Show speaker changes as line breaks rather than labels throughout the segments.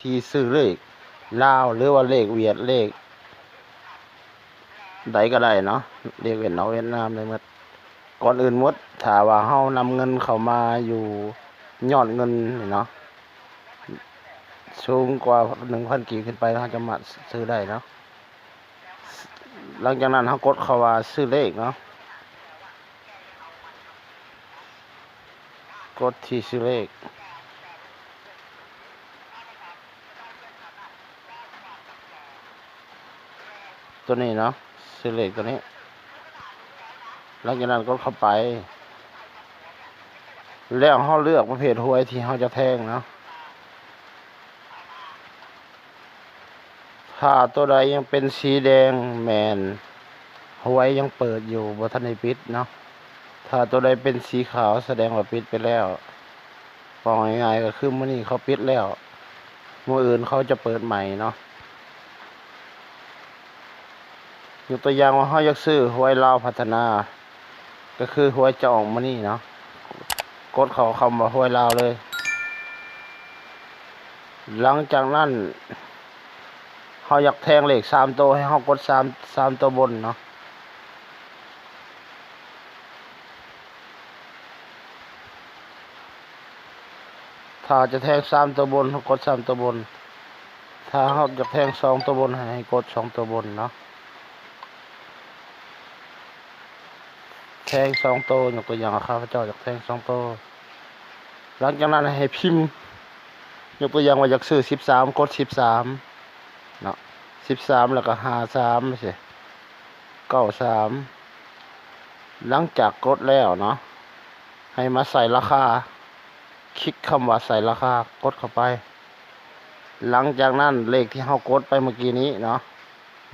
ที่ซื้อเลขลาวหรือว่าเลขเวียดเลขใดก็ได้เนาะเลขเวียดนามเวียดนามเลยมดก่อนอื่นมดถ้าว่าเฮานำเงินเข้ามาอยู่ยอดเงินเนาะสูงกว่า1,000กีขึ้นไปเราจะมาซื้อได้เนาะหลังจากนั้นเฮากดเข้าว่าซื้อเลขเนาะกดที่ซื้อเลข ตัวนี้เนาะซื้อเลขตัวนี้ หลังจากนั้นก็เข้าไป แล้วเขาเลือกประเภทหวยที่เขาจะแทงเนาะถ้าตัวใดยังเป็นสีแดงแมนหวยยังเปิดอยู่บทันในปิดเนาะถ้าตัวใดเป็นสีขาวแสดงว่าปิดไปแล้วบอกง่ายๆก็คือมื่อนี้เขาปิดแล้วมื่ออื่นเขาจะเปิดใหม่เนาะ ยกตัวอย่างว่าเขาอยากซื้อหวยลาวพัฒนา ก็คือหวยจะออกมานี่เนาะกดเขาคำว่าหวยลาวเลย หลังจากนั้นเขาอยากแทงเหลขสามตัวให้เขากดสามสามตัวบนเนาะถ้าจะแทงสามตัวบนเขากดสามตัวบน ถ้าเขาอยากแทงสองตัวบนให้กดสองตัวบนเนาะ แทงสองโตยกตัวอย่างข้าพเจ้าอยากแทงสองโต หลังจากนั้นให้พิมพ์ ยกตัวอย่างว่าอยากซื้อสิบสามกดสิบสามเนาะสิบสามแล้วก็หาสามไม่ใช่เก้าสามหลังจากกดแล้วเนาะให้มาใส่ราคา คลิกคำว่าใส่ราคากดเข้าไป หลังจากนั้นเลขที่เฮากดไปเมื่อกี้นี้เนาะ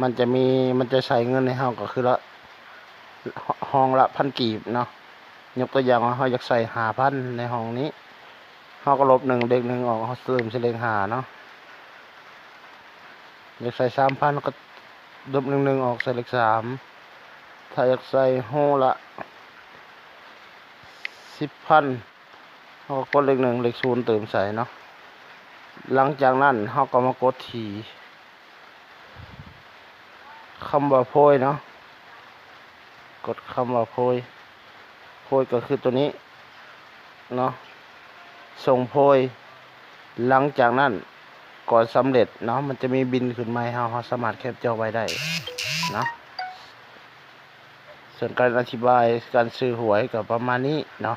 มันจะมีมันจะใส่เงินในเฮาก็คือละ ห้องละพันกีบเนาะยกตัวอย่างว่าเขาอยากใส่หาพันในห้องนี้เขาก็ลบหนึ่งเด็กหนึ่งออกเขาเติมเสลงหาเนาะอยากใส่สามพันก็ลบหนึ่งหนึ่งออกใส่เลขสามถ้าอยากใส่ห้องละสิบพันเขาก็กดเลขหนึ่งเลขศูนย์เติมใส่เนาะหลังจากนั้นเขาก็มากดทีคำว่าโพยเนาะ กดคำว่าโพยโพยก็คือตัวนี้เนาะส่งโพย หลังจากนั้นก่อนสำเร็จเนาะมันจะมีบินขึ้นมาให้เราเราสามารถแคปจอไว้ได้เนาะส่วนการอธิบายการซื้อหวยก็ประมาณนี้เนาะ